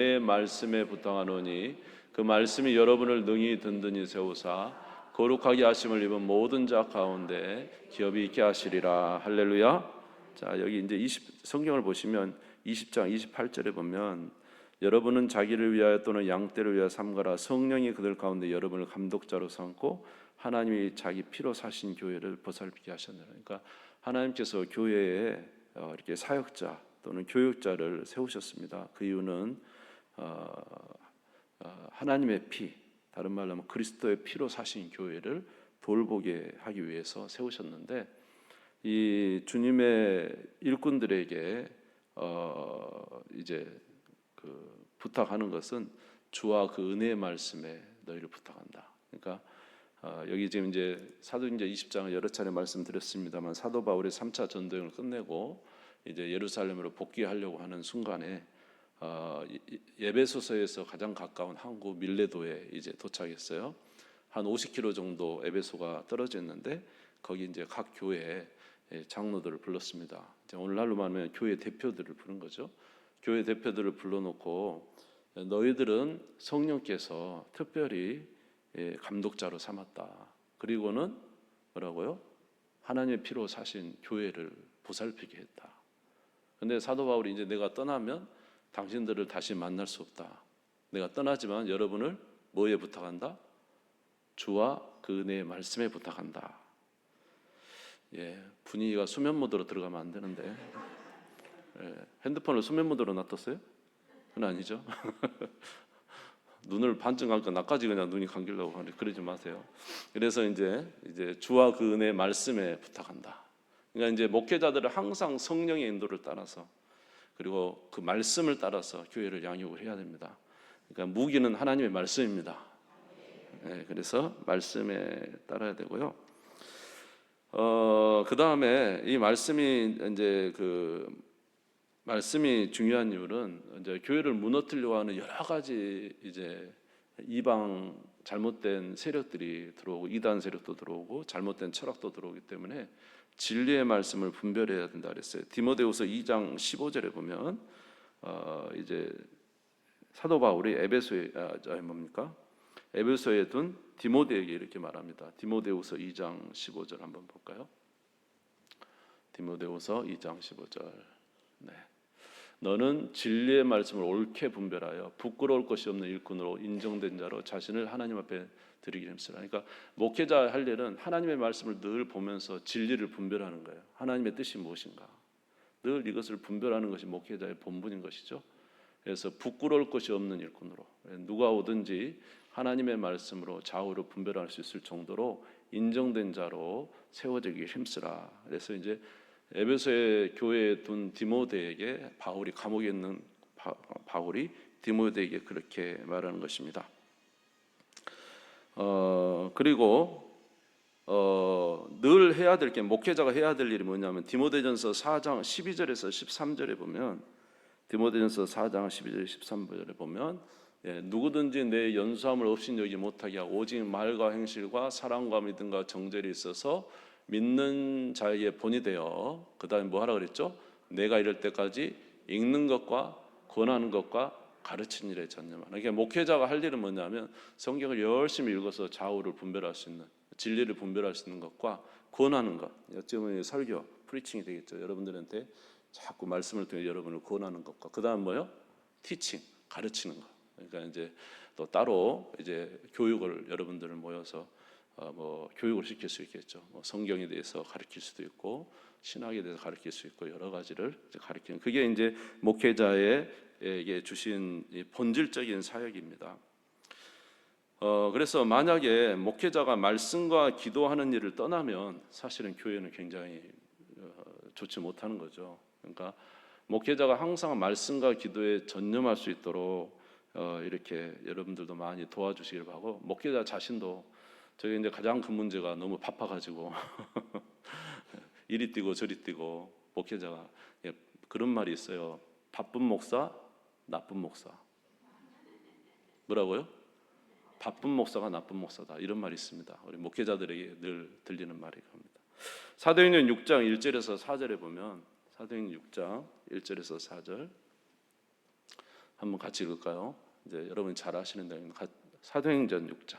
내 말씀에 부탁하노니 그 말씀이 여러분을 능히 든든히 세우사 거룩하게 하심을 입은 모든 자 가운데 기업이 있게 하시리라 할렐루야. 자 여기 이제 20 성경을 보시면 20장 28절에 보면 여러분은 자기를 위하여 또는 양떼를 위하여 삼가라 성령이 그들 가운데 여러분을 감독자로 삼고 하나님이 자기 피로 사신 교회를 보살피게 하셨느라 그러니까 하나님께서 교회에 어, 이렇게 사역자 또는 교육자를 세우셨습니다. 그 이유는 하나님의 피, 다른 말로 하면 그리스도의 피로 사신 교회를 돌보게 하기 위해서 세우셨는데 이 주님의 일꾼들에게 어, 이제 그 부탁하는 것은 주와 그 은혜의 말씀에 너희를 부탁한다. 그러니까 어, 여기 지금 이제 사도행전 20장을 여러 차례 말씀드렸습니다만 사도 바울의 3차 전도행을 끝내고 이제 예루살렘으로 복귀하려고 하는 순간에 어, 이- 예배소서에서 가장 가까운 항구 밀레도에 이제 도착했어요. 한 50km 정도 에베소가 떨어져 있는데 거기 이제 각 교회 장로들을 불렀습니다. 오늘날로 말하면 교회 대표들을 부른 거죠. 교회 대표들을 불러놓고 너희들은 성령께서 특별히 예, 감독자로 삼았다. 그리고는 뭐라고요? 하나님의 피로 사신 교회를 보살피게 했다. 근데 사도 바울이 이제 내가 떠나면 당신들을 다시 만날 수 없다. 내가 떠나지만 여러분을 뭐에 부탁한다? 주와 그 은혜의 말씀에 부탁한다. 예, 분위기가 수면 모드로 들어가면 안 되는데 예, 핸드폰을 수면 모드로 놔뒀어요? 그건 아니죠. 눈을 반쯤 감고 나까지 그냥 눈이 감기려고 하는데 그러지 마세요. 그래서 이제 이제 주와 그 은혜의 말씀에 부탁한다. 그러니까 이제 목회자들은 항상 성령의 인도를 따라서 그리고 그 말씀을 따라서 교회를 양육을 해야 됩니다. 그러니까 무기는 하나님의 말씀입니다. 예, 그래서 말씀에 따라야 되고요. 어, 그 다음에 이 말씀이 이제 그 말씀이 중요한 이유는 이제 교회를 무너뜨리려고 하는 여러 가지 이제 이방 잘못된 세력들이 들어오고 이단 세력도 들어오고 잘못된 철학도 들어오기 때문에 진리의 말씀을 분별해야 된다 그랬어요. 디모데후서 2장 15절에 보면 어 이제 사도 바울이 에베소에 아, 저 뭡니까? 에베소에 둔 디모데에게 이렇게 말합니다. 디모데후서 2장 15절 한번 볼까요? 디모데후서 2장 15절. 네. 너는 진리의 말씀을 옳게 분별하여 부끄러울 것이 없는 일꾼으로 인정된 자로 자신을 하나님 앞에 드리기 힘쓰라. 그러니까 목회자 할 일은 하나님의 말씀을 늘 보면서 진리를 분별하는 거예요. 하나님의 뜻이 무엇인가? 늘 이것을 분별하는 것이 목회자의 본분인 것이죠. 그래서 부끄러울 것이 없는 일꾼으로 누가 오든지 하나님의 말씀으로 좌우로 분별할 수 있을 정도로 인정된 자로 세워지기 힘쓰라. 그래서 이제 에베소의 교회에 둔 디모데에게 바울이 감옥에 있는 바, 바울이 디모데에게 그렇게 말하는 것입니다. 어 그리고 어, 늘 해야 될 게 목회자가 해야 될 일이 뭐냐면 디모데전서 4장 12절에서 13절에 보면 디모데전서 4장 12절 13절에 보면 예, 누구든지 내 연수함을 없인 여기 못하게 하고 오직 말과 행실과 사랑과 믿음과 정절이 있어서 믿는 자에게 본이 되어 그다음에 뭐 하라 그랬죠? 내가 이럴 때까지 읽는 것과 권하는 것과 가르치는 일에 전념하라. 그러니까 목회자가 할 일은 뭐냐면 성경을 열심히 읽어서 좌우를 분별할 수 있는 진리를 분별할 수 있는 것과 권하는 것. 어찌 보면 설교, 프리칭이 되겠죠. 여러분들한테 자꾸 말씀을 통해 여러분을 권하는 것과 그다음 뭐요? 티칭, 가르치는 것. 그러니까 이제 또 따로 이제 교육을 여러분들을 모여서 어, 뭐 교육을 시킬 수 있겠죠. 뭐 성경에 대해서 가르칠 수도 있고 신학에 대해서 가르칠 수 있고 여러 가지를 가르치는 그게 이제 목회자에게 주신 이 본질적인 사역입니다. 어, 그래서 만약에 목회자가 말씀과 기도하는 일을 떠나면 사실은 교회는 굉장히 어, 좋지 못하는 거죠. 그러니까 목회자가 항상 말씀과 기도에 전념할 수 있도록 어, 이렇게 여러분들도 많이 도와주시길 바라고 목회자 자신도 저희 이제 가장 큰 문제가 너무 바빠가지고 이리 뛰고 저리 뛰고 목회자가 예, 그런 말이 있어요. 바쁜 목사, 나쁜 목사. 뭐라고요? 바쁜 목사가 나쁜 목사다 이런 말이 있습니다. 우리 목회자들에게 늘 들리는 말이 겁니다. 사도행전 6장 1절에서 4절에 보면 사도행전 6장 1절에서 4절 한번 같이 읽을까요? 이제 여러분이 잘 아시는 내용 사도행전 6장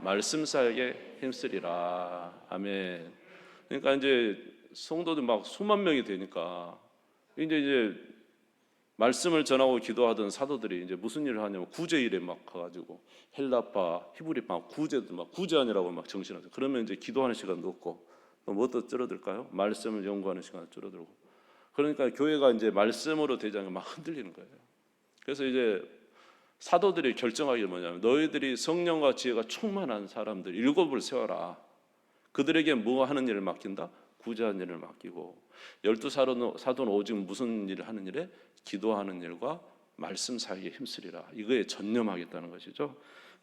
말씀 사역에 힘쓰리라 아멘. 그러니까 이제 성도들 막 수만 명이 되니까 이제 이제 말씀을 전하고 기도하던 사도들이 이제 무슨 일을 하냐면 구제 일에 막 가가지고 헬라파, 히브리파 구제도 막 구제하느라고 막 정신없어. 그러면 이제 기도하는 시간도 없고 또 뭐도 줄어들까요? 말씀을 연구하는 시간 줄어들고. 그러니까 교회가 이제 말씀으로 대장에 막 흔들리는 거예요. 그래서 이제 사도들이 결정하기 뭐냐면 너희들이 성령과 지혜가 충만한 사람들 일곱을 세워라. 그들에게 뭐 하는 일을 맡긴다? 구제하는 일을 맡기고 열두 사도는, 사도는 오직 무슨 일을 하는 일에 기도하는 일과 말씀 사역에 힘쓰리라. 이거에 전념하겠다는 것이죠.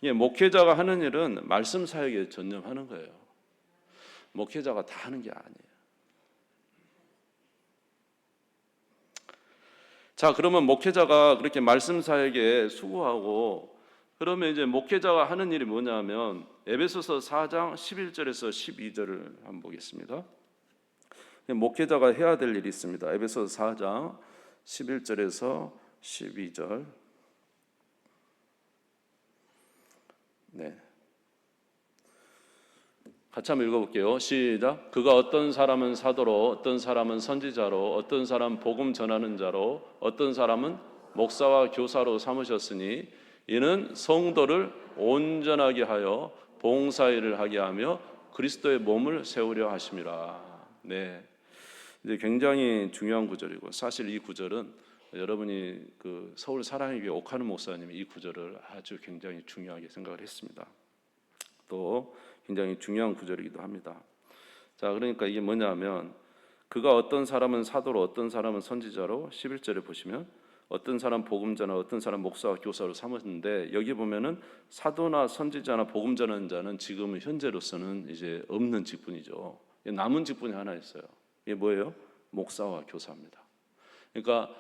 예, 목회자가 하는 일은 말씀 사역에 전념하는 거예요. 목회자가 다 하는 게 아니에요. 자, 그러면 목회자가 그렇게 말씀 사역에 수고하고 그러면 이제 목회자가 하는 일이 뭐냐면 에베소서 4장 11절에서 12절을 한번 보겠습니다. 목회자가 해야 될 일이 있습니다. 에베소서 4장 11절에서 12절. 네. 같이 한번 읽어볼게요. 시작. 그가 어떤 사람은 사도로, 어떤 사람은 선지자로, 어떤 사람 복음 전하는 자로, 어떤 사람은 목사와 교사로 삼으셨으니 이는 성도를 온전하게 하여 봉사일을 하게 하며 그리스도의 몸을 세우려 하심이라. 네. 이제 굉장히 중요한 구절이고 사실 이 구절은 여러분이 그 서울 사랑의 교회 옥하는 목사님이 이 구절을 아주 굉장히 중요하게 생각을 했습니다. 또 굉장히 중요한 구절이기도 합니다. 자, 그러니까 이게 뭐냐면 그가 어떤 사람은 사도로 어떤 사람은 선지자로 11절에 보시면 어떤 사람 복음자나 어떤 사람 목사와 교사로 삼았는데 여기 보면은 사도나 선지자나 복음 전하는 자는 지금 현재로서는 이제 없는 직분이죠. 남은 직분이 하나 있어요. 이게 뭐예요? 목사와 교사입니다. 그러니까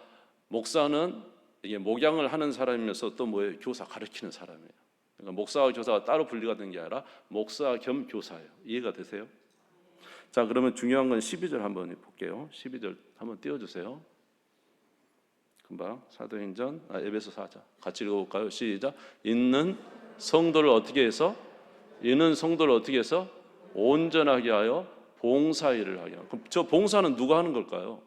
목사는 이게 목양을 하는 사람이면서 또 뭐예요? 교사 가르치는 사람이에요. 그러니까 목사와 교사가 따로 분리가 된 게 아니라 목사 겸 교사예요. 이해가 되세요? 자, 그러면 중요한 건 12절 한번 볼게요. 12절 한번 띄워 주세요. 금방 사도행전 아, 에베소 4장 같이 읽어볼까요? 시작. 있는 성도를 어떻게 해서 있는 성도를 어떻게 해서 온전하게 하여 봉사일을 하게 그럼 저 봉사는 누가 하는 걸까요?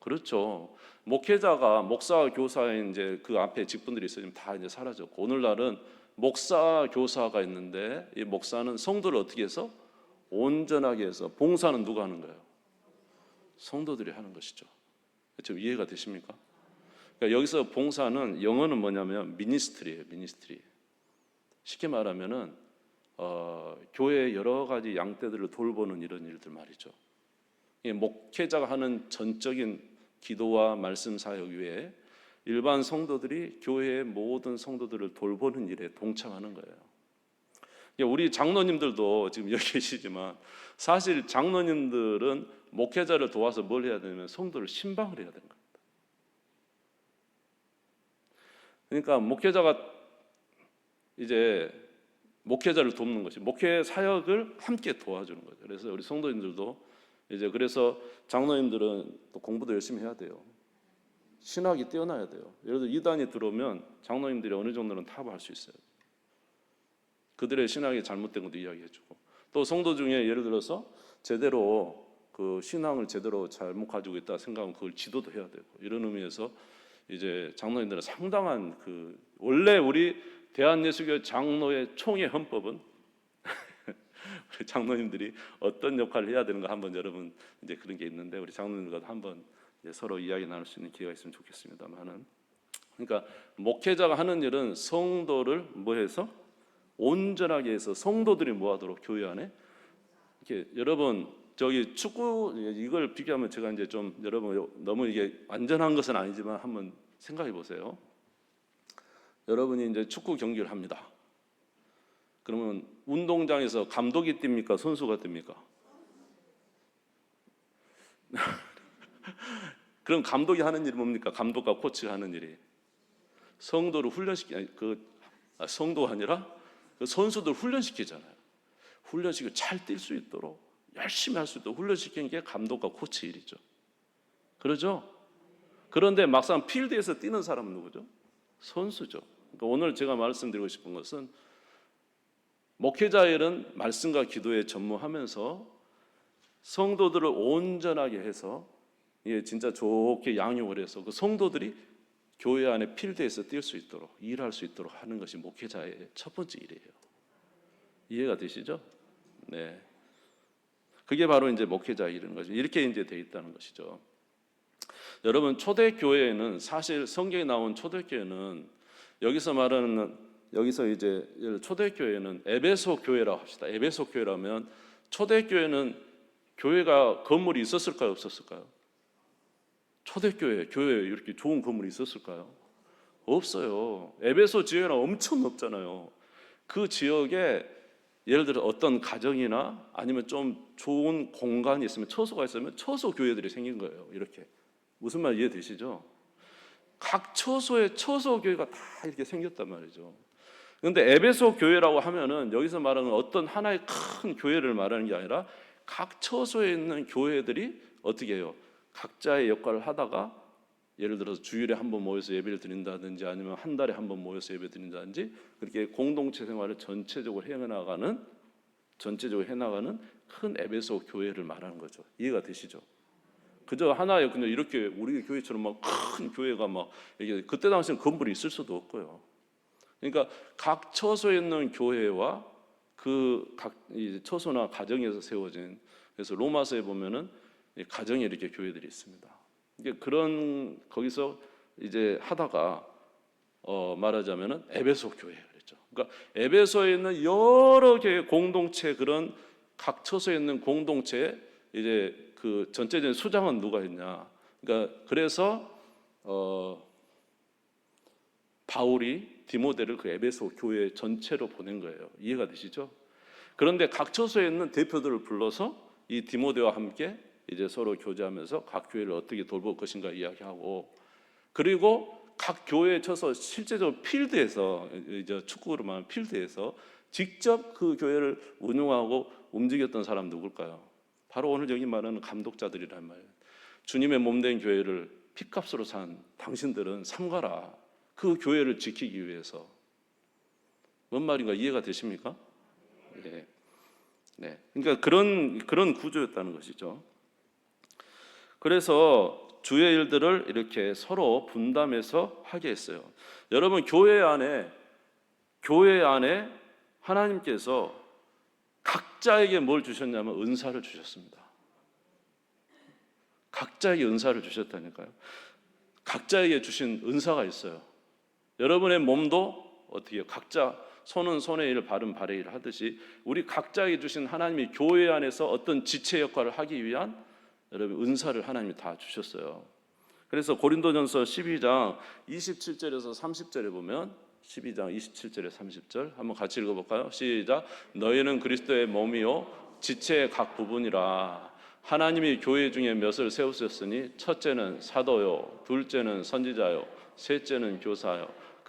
그렇죠. 목회자가 목사와 교사인 이제 그 앞에 직분들이 있어지면 다 이제 사라졌고 오늘날은 목사 교사가 있는데 이 목사는 성도를 어떻게 해서 온전하게 해서 봉사는 누가 하는 거예요? 성도들이 하는 것이죠. 지금 이해가 되십니까? 그러니까 여기서 봉사는 영어는 뭐냐면 미니스트리예요. 미니스트리. 쉽게 말하면은 어, 교회 여러 가지 양떼들을 돌보는 이런 일들 말이죠. 이 목회자가 하는 전적인 기도와 말씀 사역 외에 일반 성도들이 교회의 모든 성도들을 돌보는 일에 동참하는 거예요. 우리 장로님들도 지금 여기 계시지만 사실 장로님들은 목회자를 도와서 뭘 해야 되냐면 성도를 신방을 해야 되는 겁니다. 그러니까 목회자가 이제 목회자를 돕는 것이 목회 사역을 함께 도와주는 거죠. 그래서 우리 성도님들도 이제 그래서 장로님들은 또 공부도 열심히 해야 돼요. 신학이 뛰어나야 돼요. 예를 들어 이단이 들어오면 장로님들이 어느 정도는 타협할 수 있어요. 그들의 신학이 잘못된 것도 이야기해주고 또 성도 중에 예를 들어서 제대로 그 신앙을 제대로 잘못 가지고 있다 생각하면 그걸 지도도 해야 되고 이런 의미에서 이제 장로님들은 상당한 그 원래 우리 대한예수교 장로의 총회 헌법은 우리 장로님들이 어떤 역할을 해야 되는가 한번 여러분 이제 그런 게 있는데 우리 장로님들과 한번 서로 이야기 나눌 수 있는 기회가 있으면 좋겠습니다만은 그러니까 목회자가 하는 일은 성도를 뭐해서 온전하게 해서 성도들이 뭐하도록 교회 안에 이렇게 여러분 저기 축구 이걸 비교하면 제가 이제 좀 여러분 너무 이게 완전한 것은 아니지만 한번 생각해 보세요. 여러분이 이제 축구 경기를 합니다. 그러면 운동장에서 감독이 뜁니까? 선수가 뜁니까? 그럼 감독이 하는 일이 뭡니까? 감독과 코치가 하는 일이 성도를 훈련시키 그 아, 성도가 아니라 그 선수들 훈련시키잖아요. 훈련시키고 잘 뛸 수 있도록 열심히 할 수 있도록 훈련시키는 게 감독과 코치 일이죠. 그러죠? 그런데 막상 필드에서 뛰는 사람은 누구죠? 선수죠. 그러니까 오늘 제가 말씀드리고 싶은 것은 목회자 일은 말씀과 기도에 전무하면서 성도들을 온전하게 해서 예, 진짜 좋게 양육을 해서 그 성도들이 교회 안에 필드에서 뛸 수 있도록 일할 수 있도록 하는 것이 목회자의 첫 번째 일이에요. 이해가 되시죠? 네. 그게 바로 이제 목회자 일인 거죠. 이렇게 이제 돼 있다는 것이죠. 여러분 초대 교회에는 사실 성경에 나온 초대 교회는 여기서 말하는 여기서 이제 초대 교회는 에베소 교회라고 합시다. 에베소 교회라면 초대 교회는 교회가 건물이 있었을까요, 없었을까요? 초대교회, 교회에 이렇게 좋은 건물이 있었을까요? 없어요. 에베소 지역은 엄청 높잖아요. 그 지역에 예를 들어 어떤 가정이나 아니면 좀 좋은 공간이 있으면 처소가 있으면 처소 교회들이 생긴 거예요. 이렇게 무슨 말 이해되시죠? 각 처소에 처소 교회가 다 이렇게 생겼단 말이죠. 그런데 에베소 교회라고 하면은 여기서 말하는 어떤 하나의 큰 교회를 말하는 게 아니라 각 처소에 있는 교회들이 어떻게 해요? 각자의 역할을 하다가 예를 들어서 주일에 한 번 모여서 예배를 드린다든지 아니면 한 달에 한 번 모여서 예배 드린다든지 그렇게 공동체 생활을 전체적으로 해나가는 전체적으로 해나가는 큰 에베소 교회를 말하는 거죠. 이해가 되시죠? 그저 하나의 그냥 이렇게 우리 교회처럼 막 큰 교회가 막 이게 그때 당시엔 건물이 있을 수도 없고요. 그러니까 각 처소에 있는 교회와 그 각 처소나 가정에서 세워진 그래서 로마서에 보면은 가정에 이렇게 교회들이 있습니다. 이게 그런 거기서 이제 하다가 어 말하자면은 에베소 교회 그랬죠. 그러니까 에베소에 있는 여러 개의 공동체 그런 각 처소에 있는 공동체 이제 그 전체적인 수장은 누가 있냐? 그러니까 그래서 어 바울이 디모데를 그 에베소 교회 전체로 보낸 거예요. 이해가 되시죠? 그런데 각 처소에 있는 대표들을 불러서 이 디모데와 함께 이제 서로 교제하면서 각 교회를 어떻게 돌볼 것인가 이야기하고 그리고 각 교회에 쳐서 실제적으로 필드에서 이제 축구로 말하면 필드에서 직접 그 교회를 운영하고 움직였던 사람 누굴까요? 바로 오늘 여기 말하는 감독자들이란 말이에요. 주님의 몸 된 교회를 핏값으로 산 당신들은 삼가라. 그 교회를 지키기 위해서. 뭔 말인가 이해가 되십니까? 네. 네. 그러니까 그런 그런 구조였다는 것이죠. 그래서 주의 일들을 이렇게 서로 분담해서 하게 했어요. 여러분 교회 안에 교회 안에 하나님께서 각자에게 뭘 주셨냐면 은사를 주셨습니다. 각자에게 은사를 주셨다니까요. 각자에게 주신 은사가 있어요. 여러분의 몸도 어떻게 각자 손은 손의 일, 발은 발의 일을 하듯이 우리 각자에게 주신 하나님이 교회 안에서 어떤 지체 역할을 하기 위한 여러분 은사를 하나님이 다 주셨어요. 그래서 고린도전서 12장 27절에서 30절에 보면 12장 27절에 30절 한번 같이 읽어볼까요? 시작. 너희는 그리스도의 몸이요 지체의 각 부분이라 하나님이 교회 중에 몇을 세우셨으니 첫째는 사도요, 둘째는 선지자요, 셋째는 교사요,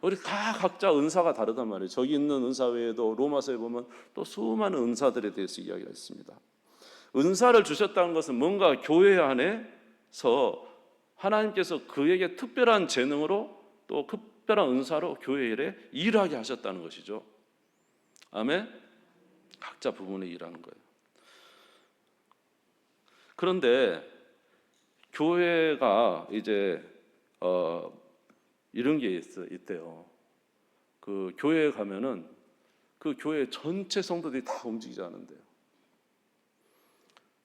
우리 다 각자 은사가 다르단 말이에요. 저기 있는 은사 외에도 로마서에 보면 또 수많은 은사들에 대해서 이야기가 있습니다. 은사를 주셨다는 것은 뭔가 교회 안에서 하나님께서 그에게 특별한 재능으로 또 특별한 은사로 교회 일에 일하게 하셨다는 것이죠. 아멘. 각자 부분에 일하는 거예요. 그런데 교회가 이제 어 이런 게 있, 있대요. 그 교회에 가면은 그 교회 전체 성도들이 다 움직이지 않은데요.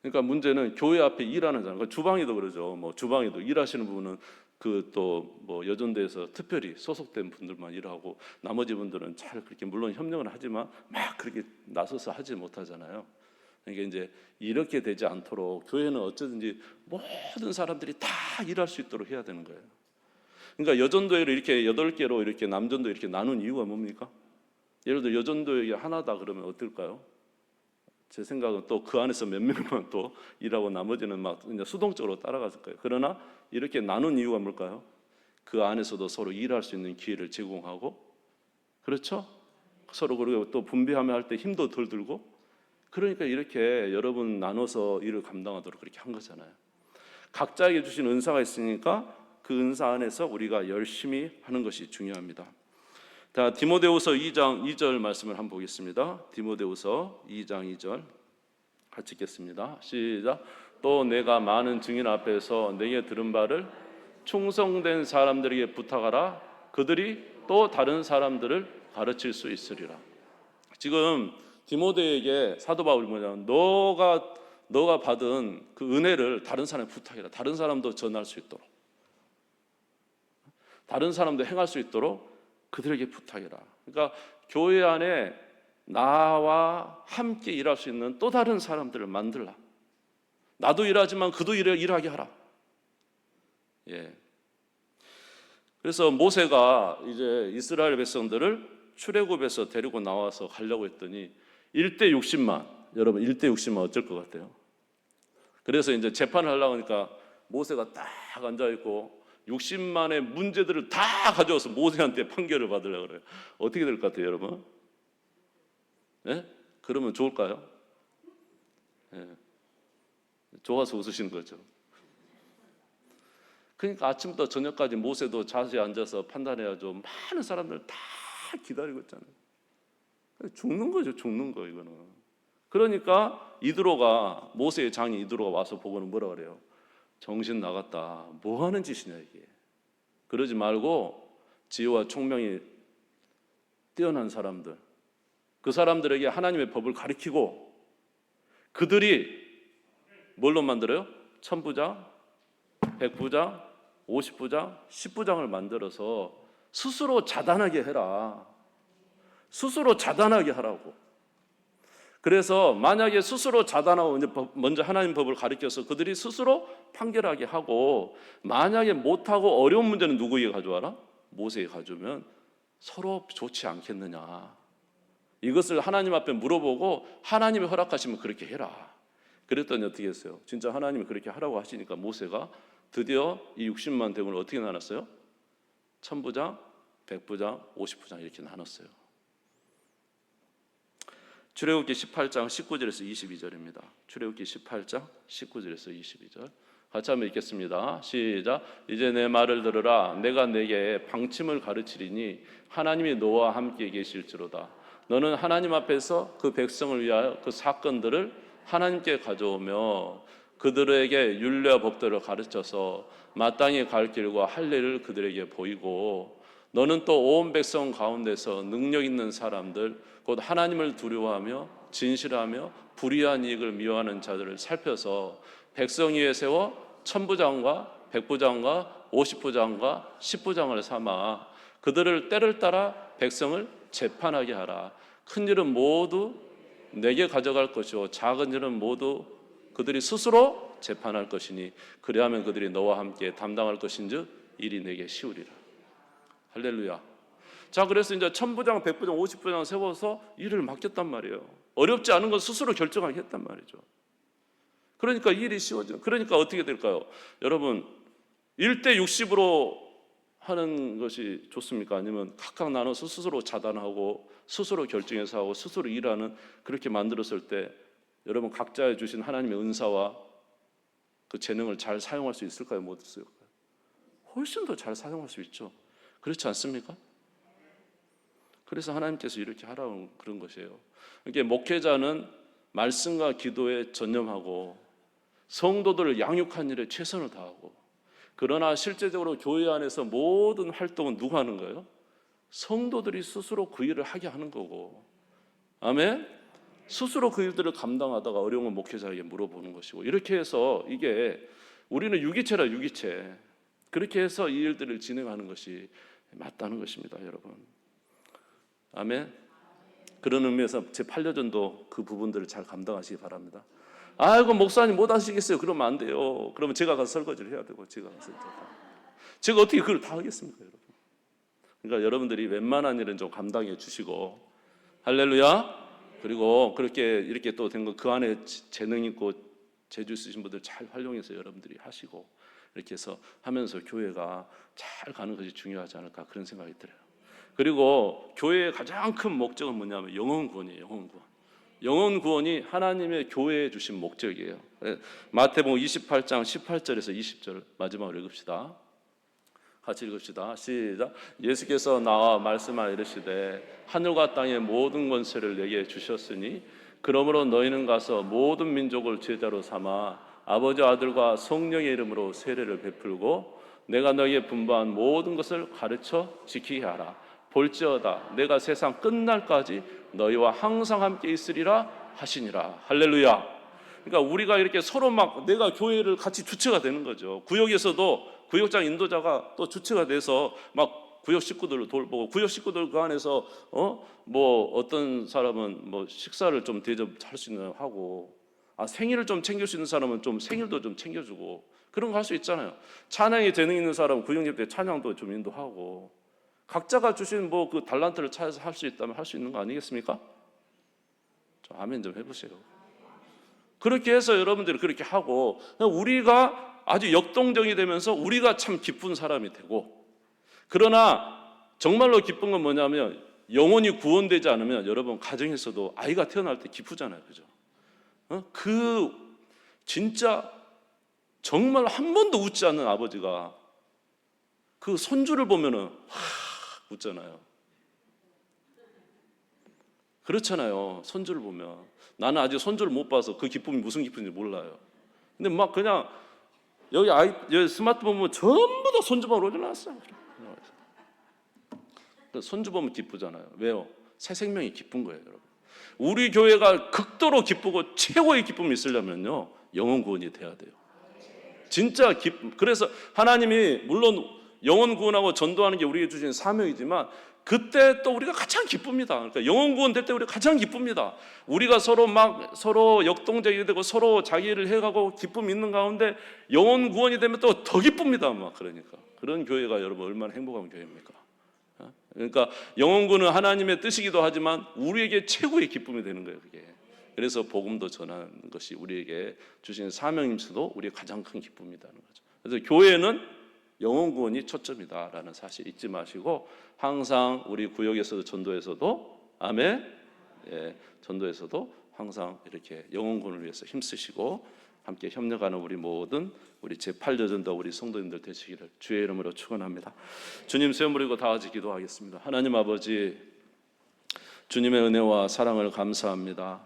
그러니까 문제는 교회 앞에 일하는 사람, 그러니까 주방에도 그러죠. 뭐 주방에도 일하시는 분은 그 또 뭐 여전대에서 특별히 소속된 분들만 일하고 나머지 분들은 잘 그렇게 물론 협력은 하지만 막 그렇게 나서서 하지 못하잖아요. 그러니까 이제 이렇게 되지 않도록 교회는 어쩌든지 모든 사람들이 다 일할 수 있도록 해야 되는 거예요. 그러니까 여전도회를 이렇게 여덟 개로 이렇게 남전도 이렇게 나눈 이유가 뭡니까? 예를 들어 여전도회 하나다 그러면 어떨까요? 제 생각은 또 그 안에서 몇 명만 또 일하고 나머지는 막 그냥 수동적으로 따라갔을 거예요. 그러나 이렇게 나눈 이유가 뭘까요? 그 안에서도 서로 일할 수 있는 기회를 제공하고 그렇죠? 서로 그리고 또 분배하며 할 때 힘도 덜 들고 그러니까 이렇게 여러분 나눠서 일을 감당하도록 그렇게 한 거잖아요. 각자에게 주신 은사가 있으니까 그 은사 안에서 우리가 열심히 하는 것이 중요합니다. 자, 디모데후서 2장 2절 말씀을 한번 보겠습니다. 디모데후서 2장 2절 같이 읽겠습니다. 시작. 또 내가 많은 증인 앞에서 내게 들은 바를 충성된 사람들에게 부탁하라. 그들이 또 다른 사람들을 가르칠 수 있으리라. 지금 디모데에게 사도 바울이 뭐냐면 너가 너가 받은 그 은혜를 다른 사람에 부탁해라. 다른 사람도 전할 수 있도록. 다른 사람도 행할 수 있도록 그들에게 부탁해라. 그러니까 교회 안에 나와 함께 일할 수 있는 또 다른 사람들을 만들라. 나도 일하지만 그도 일, 일하게 하라. 예. 그래서 모세가 이제 이스라엘 백성들을 출애굽에서 데리고 나와서 가려고 했더니 1대 60만 여러분 1대 60만 어쩔 것 같아요. 그래서 이제 재판을 하려고 하니까 모세가 딱 앉아 있고 60만의 문제들을 다 가져와서 모세한테 판결을 받으려고 그래요. 어떻게 될 것 같아요, 여러분? 예? 그러면 좋을까요? 예. 좋아서 웃으시는 거죠. 그러니까 아침부터 저녁까지 모세도 자세히 앉아서 판단해야죠. 많은 사람들 다 기다리고 있잖아요. 죽는 거죠, 죽는 거 이거는. 그러니까 이드로가 모세의 장인 이드로가 와서 보고는 뭐라 그래요? 정신 나갔다. 뭐 하는 짓이냐 이게. 그러지 말고 지혜와 총명이 뛰어난 사람들, 그 사람들에게 하나님의 법을 가르치고 그들이 뭘로 만들어요? 천부장, 백부장, 오십부장, 십부장을 만들어서 스스로 자단하게 해라. 스스로 자단하게 하라고. 그래서 만약에 스스로 자단하고 먼저 하나님 법을 가르쳐서 그들이 스스로 판결하게 하고 만약에 못하고 어려운 문제는 누구에게 가져와라? 모세에게 가져오면 서로 좋지 않겠느냐. 이것을 하나님 앞에 물어보고 하나님이 허락하시면 그렇게 해라. 그랬더니 어떻게 했어요? 진짜 하나님이 그렇게 하라고 하시니까 모세가 드디어 이 60만 대군을 어떻게 나눴어요? 천부장, 백부장, 오십부장 이렇게 나눴어요. 출애굽기 18장 19절에서 22절입니다. 출애굽기 18장 19절에서 22절. 같이 한번 읽겠습니다. 시작. 이제 내 말을 들으라. 내가 내게 방침을 가르치리니 하나님이 너와 함께 계실지로다. 너는 하나님 앞에서 그 백성을 위하여 그 사건들을 하나님께 가져오며 그들에게 율례와 법들을 가르쳐서 마땅히 갈 길과 할 일을 그들에게 보이고 너는 또 온 백성 가운데서 능력 있는 사람들 곧 하나님을 두려워하며 진실하며 불의한 이익을 미워하는 자들을 살펴서 백성 위에 세워 천부장과 백부장과 오십부장과 십부장을 삼아 그들을 때를 따라 백성을 재판하게 하라. 큰 일은 모두 내게 가져갈 것이요 작은 일은 모두 그들이 스스로 재판할 것이니 그리하면 그들이 너와 함께 담당할 것인즉 일이 내게 쉬우리라. 할렐루야. 자, 그래서 이제 천부장, 백부장, 오십부장 세워서 일을 맡겼단 말이에요. 어렵지 않은 건 스스로 결정하게 했단 말이죠. 그러니까 일이 쉬워져. 그러니까 어떻게 될까요? 여러분, 1대 60으로 하는 것이 좋습니까? 아니면 각각 나눠서 스스로 자단하고 스스로 결정해서 하고 스스로 일하는 그렇게 만들었을 때 여러분 각자에 주신 하나님의 은사와 그 재능을 잘 사용할 수 있을까요? 못 쓸까요? 훨씬 더 잘 사용할 수 있죠. 그렇지 않습니까? 그래서 하나님께서 이렇게 하라는 그런 것이에요. 이게 목회자는 말씀과 기도에 전념하고 성도들을 양육한 일에 최선을 다하고 그러나 실제적으로 교회 안에서 모든 활동은 누가 하는 거예요? 성도들이 스스로 그 일을 하게 하는 거고 아멘. 스스로 그 일들을 감당하다가 어려운 목회자에게 물어보는 것이고 이렇게 해서 이게 우리는 유기체라 유기체 그렇게 해서 이 일들을 진행하는 것이 맞다는 것입니다, 여러분. 아멘. 그런 의미에서 제 8년전도 그 부분들을 잘 감당하시기 바랍니다. 아이고 목사님 못 하시겠어요? 그러면 안 돼요. 그러면 제가 가서 설거지를 해야 되고 제가 가서. 제가 어떻게 그걸 다 하겠습니까, 여러분? 그러니까 여러분들이 웬만한 일은 좀 감당해 주시고 할렐루야. 그리고 그렇게 이렇게 또 된 거 그 안에 지- 재능 있고 재주 있으신 분들 잘 활용해서 여러분들이 하시고 이렇게 해서 하면서 교회가 잘 가는 것이 중요하지 않을까 그런 생각이 들어요. 그리고 교회의 가장 큰 목적은 뭐냐면 영혼 구원이에요. 영혼 구원. 영혼 구원이 하나님의 교회에 주신 목적이에요. 예, 마태복음 28장 18절에서 20절 마지막으로 읽읍시다. 같이 읽읍시다. 시작. 예수께서 나와 말씀하 이르시되 하늘과 땅의 모든 권세를 내게 주셨으니 그러므로 너희는 가서 모든 민족을 제자로 삼아 아버지 아들과 성령의 이름으로 세례를 베풀고 내가 너희에 분부한 모든 것을 가르쳐 지키게 하라. 볼지어다 내가 세상 끝날까지 너희와 항상 함께 있으리라 하시니라. 할렐루야. 그러니까 우리가 이렇게 서로 막 내가 교회를 같이 주체가 되는 거죠. 구역에서도 구역장 인도자가 또 주체가 돼서 막 구역 식구들을 돌보고 구역 식구들 그 안에서 어 뭐 어떤 사람은 뭐 식사를 좀 대접할 수 있는 하고 아 생일을 좀 챙길 수 있는 사람은 좀 생일도 좀 챙겨주고 그런 거 할 수 있잖아요. 찬양에 재능 있는 사람은 구역 예배 찬양도 좀 인도하고 각자가 주신 뭐 그 달란트를 찾아서 할 수 있다면 할 수 있는 거 아니겠습니까? 좀 아멘 좀 해보세요. 그렇게 해서 여러분들이 그렇게 하고 우리가 아주 역동적이 되면서 우리가 참 기쁜 사람이 되고 그러나 정말로 기쁜 건 뭐냐면 영혼이 구원되지 않으면 여러분 가정에서도 아이가 태어날 때 기쁘잖아요, 그죠? 어? 그 진짜 정말 한 번도 웃지 않는 아버지가 그 손주를 보면은 와 웃잖아요. 그렇잖아요. 손주를 보면 나는 아직 손주를 못 봐서 그 기쁨이 무슨 기쁨인지 몰라요. 근데 막 그냥 여기 아이 여기 스마트폰 보면 전부 다 손주만 올려놨어요. 그 손주 보면 기쁘잖아요. 왜요? 새 생명이 기쁜 거예요, 여러분. 우리 교회가 극도로 기쁘고 최고의 기쁨이 있으려면요 영혼 구원이 돼야 돼요. 진짜 기쁨. 그래서 하나님이 물론 영혼 구원하고 전도하는 게 우리에게 주신 사명이지만 그때 또 우리가 가장 기쁩니다. 그러니까 영혼 구원 될 때 우리가 가장 기쁩니다. 우리가 서로 막 서로 역동적이 되고 서로 자기를 해가고 기쁨 있는 가운데 영혼 구원이 되면 또 더 기쁩니다. 막 그러니까 그런 교회가 여러분 얼마나 행복한 교회입니까? 어? 그러니까 영혼 구원은 하나님의 뜻이기도 하지만 우리에게 최고의 기쁨이 되는 거예요. 그게. 그래서 복음도 전하는 것이 우리에게 주신 사명임수도 우리의 가장 큰 기쁨이라는 거죠. 그래서 교회는 영혼 구원이 초점이다라는 사실 잊지 마시고 항상 우리 구역에서도 전도에서도 아멘. 예, 전도에서도 항상 이렇게 영혼 구원을 위해서 힘쓰시고 함께 협력하는 우리 모든 우리 제8조 전도 우리 성도님들 되시기를 주의 이름으로 축원합니다. 주님 세움 부리고 다 같이 기도하겠습니다. 하나님 아버지 주님의 은혜와 사랑을 감사합니다.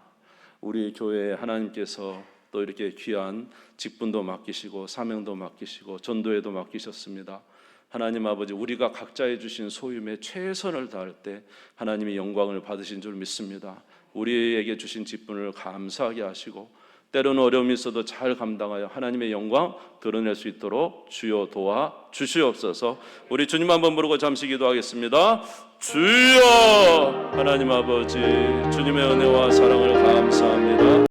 우리 교회에 하나님께서 또 이렇게 귀한 직분도 맡기시고 사명도 맡기시고 전도에도 맡기셨습니다. 하나님 아버지 우리가 각자에 주신 소임에 최선을 다할 때 하나님이 영광을 받으신 줄 믿습니다. 우리에게 주신 직분을 감사하게 하시고 때로는 어려움이 있어도 잘 감당하여 하나님의 영광 드러낼 수 있도록 주여 도와 주시옵소서. 우리 주님 한번 부르고 잠시 기도하겠습니다. 주여 하나님 아버지 주님의 은혜와 사랑을 감사합니다.